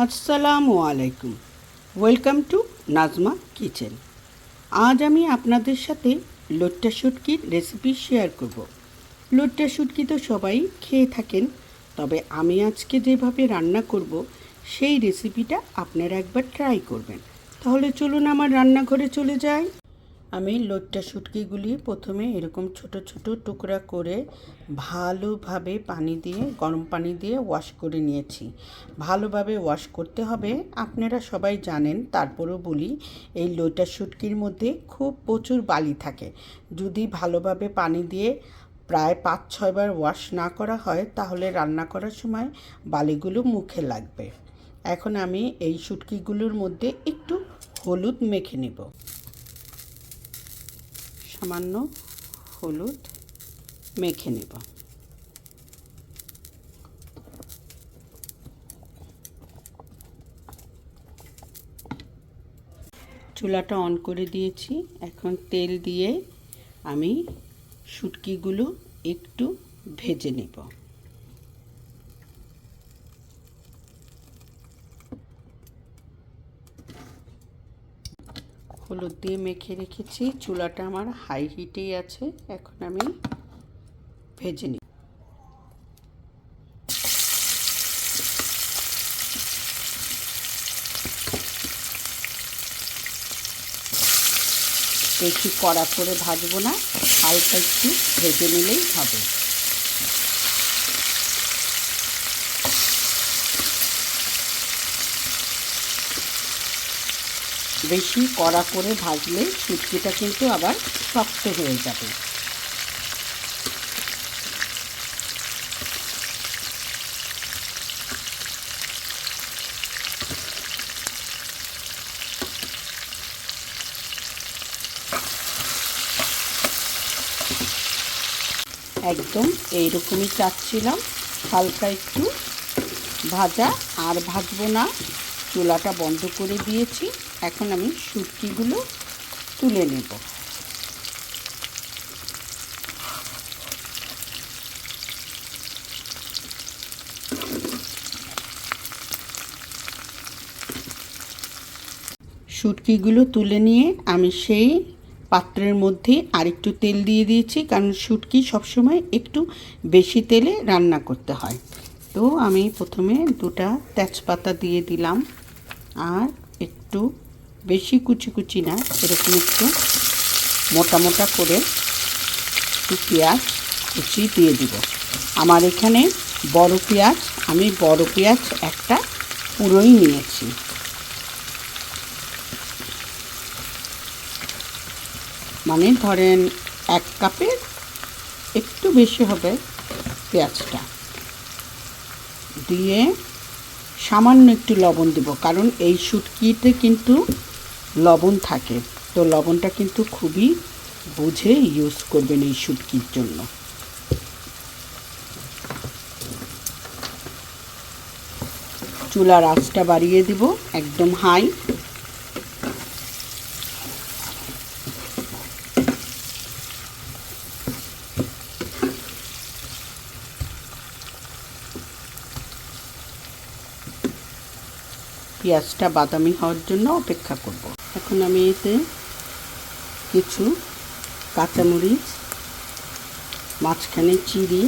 আসসালামু আলাইকুম। Welcome to Nazma kitchen আজ আমি আপনাদের সাথে লোট্টা শুটকির রেসিপি শেয়ার করব। লোট্টা শুটকি তো সবাই খেয়ে থাকেন, তবে আমি আজকে যেভাবে রান্না করব, সেই রেসিপিটা আপনারা একবার ট্রাই করবেন। তাহলে চলুন আমার রান্নাঘরে চলে যাই। আমি লোট্টা শুটকিগুলি প্রথমে এরকম ছোট ছোট টুকরা করে ভালোভাবে পানি দিয়ে, গরম পানি দিয়ে ওয়াশ করে নিয়েছি। ভালোভাবে ওয়াশ করতে হবে। আপনারা সবাই জানেন, তারপরেও বলি, এই লোটা শুটকির মধ্যে খুব প্রচুর বালি থাকে। যদি ভালোভাবে পানি দিয়ে প্রায় পাঁচ ছয়বার ওয়াশ না করা হয়, তাহলে রান্না করার সময় বালিগুলো মুখে লাগবে। এখন আমি এই শুটকিগুলোর মধ্যে একটু হলুদ মেখে নেব। সামান্য হলুদ মেখে নেব। চুলাটা অন করে দিয়েছি। এখন তেল দিয়ে আমি শুটকিগুলো একটু ভেজে নেব। হলুদ দিয়ে মেখে রেখেছি। চুলাটা আমার হাই হিটেই আছে। এখন আমি ভেজে নিই বেশি কড়া করে ভাজবো না, হালকা একটু ভেজে নিলেই হবে। বেশি কড়া করে ভাজলে শুটকিটা কিন্তু আবার শক্ত হয়ে যাবে। একদম এইরকমই চাচ্ছিলাম। হালকা একটু ভাজা আর ভাজবো না। চুলাটা বন্ধ করে দিয়েছি। এখন আমি শুটকিগুলো তুলে নেব। শুটকিগুলো তুলে নিয়ে আমি সেই পাত্রের মধ্যে আরেকটু তেল দিয়ে দিয়েছি, কারণ শুটকি সবসময় একটু বেশি তেলে রান্না করতে হয়। তো আমি প্রথমে দুটা তেজপাতা দিয়ে দিলাম, আর একটু বেশি কুচি কুচি না, এরকম একটু মোটা মোটা করে একটু পেঁয়াজ কুচি দিয়ে দিব। আমার এখানে বড় পেঁয়াজ, আমি বড় পেঁয়াজ একটা পুরোই নিয়েছি। মানে ধরেন এক কাপের একটু বেশি হবে পেঁয়াজটা। দিয়ে সামান্য একটু লবণ দেব, কারণ এই শুটকিতে কিন্তু লবণ থাকে। তো লবণটা কিন্তু খুবই বুঝে ইউজ করবেন এই শুটকির জন্য। চুলার আঁচটা বাড়িয়ে দিব একদম হাই পেঁয়াজটা বাদামি হওয়ার জন্য অপেক্ষা করব। এখন আমি এতে কিছু কাঁচামরিচ, মাঝখানে চিড়ি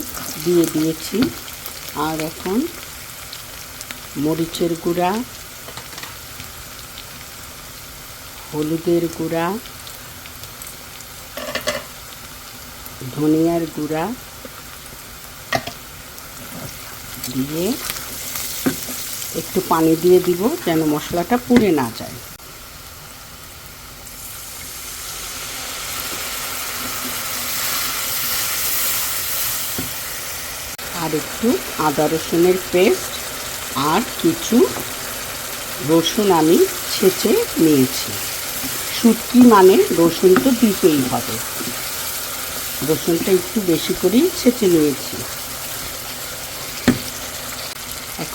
দিয়ে দিয়েছি, আর এখন মরিচের গুঁড়া, হলুদের গুঁড়া, ধনিয়ার গুঁড়া দিয়ে একটু পানি দিয়ে দিব যেন মশলাটা পুড়ে না যায়। আর একটু আদা রসুনের পেস্ট আর কিছু রসুন আমি ছেঁচে নিয়েছি। শুটকি মানে রসুন তো দিতেই হবে। রসুনটা একটু বেশি করেই ছেঁচে নিয়েছি।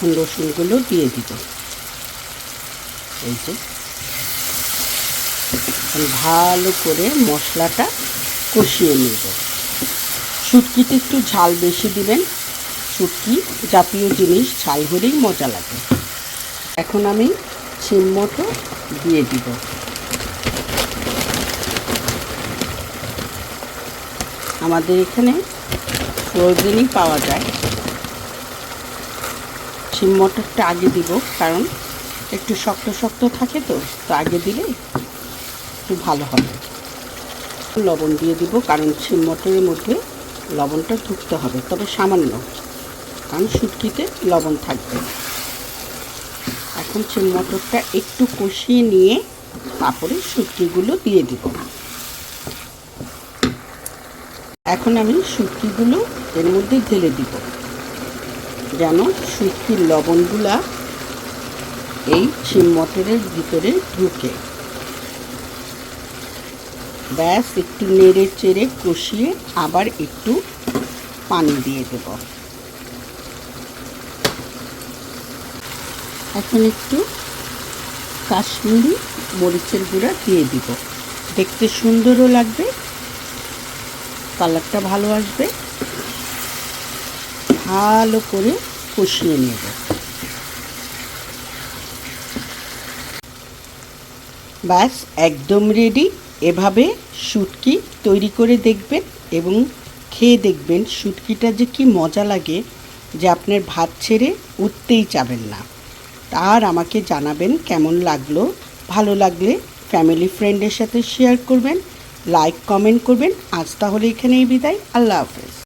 এখন রসুনগুলো দিয়ে দিব। এই যে। ভালো করে মশলাটা কষিয়ে নেব। শুটকিতে একটু ঝাল বেশি দিবেন। শুটকি জাতীয় জিনিস, ঝাল হলেই মজা লাগে। এখন আমি সিম মতো দিয়ে দিব। আমাদের এখানে ফ্রোজেনই পাওয়া যায়। সিম মটরটা আগে দিব, কারণ একটু শক্ত শক্ত থাকে তো তো আগে দিলে একটু ভালো হবে। লবণ দিয়ে দিব, কারণ সিম মটরের মধ্যে লবণটা ঢুকতে হবে, তবে সামান্য, কারণ শুটকিতে লবণ থাকবে। এখন সিম মটরটা একটু কষিয়ে নিয়ে তারপরে শুটকিগুলো দিয়ে দিব। এখন আমি শুটকিগুলো এর মধ্যে ঢেলে দিব। যেন শুটকির লবণগুলা এই সিম মটরের ভিতরে ঢুকে। ব্যাস, একটু নেড়ে চেড়ে কষিয়ে আবার একটু পানি দিয়ে দেব। এখন একটু কাশ্মীরি মরিচের গুঁড়া দিয়ে দিব। দেখতে সুন্দরও লাগবে, কালারটা ভালো আসবে। ভালো করে কষিয়ে নেব। ব্যাস, একদম রেডি এভাবে শুটকি তৈরি করে দেখবেন এবং খেয়ে দেখবেন শুটকিটা যে কি মজা লাগে, যে আপনার ভাত ছেড়ে উঠতেই চাবেন না। আর আমাকে জানাবেন কেমন লাগল। ভালো লাগলে ফ্যামিলি ফ্রেন্ডের সাথে শেয়ার করবেন লাইক কমেন্ট করবেন। আজ তাহলে এখানেই বিদায়। আল্লাহ হাফেজ।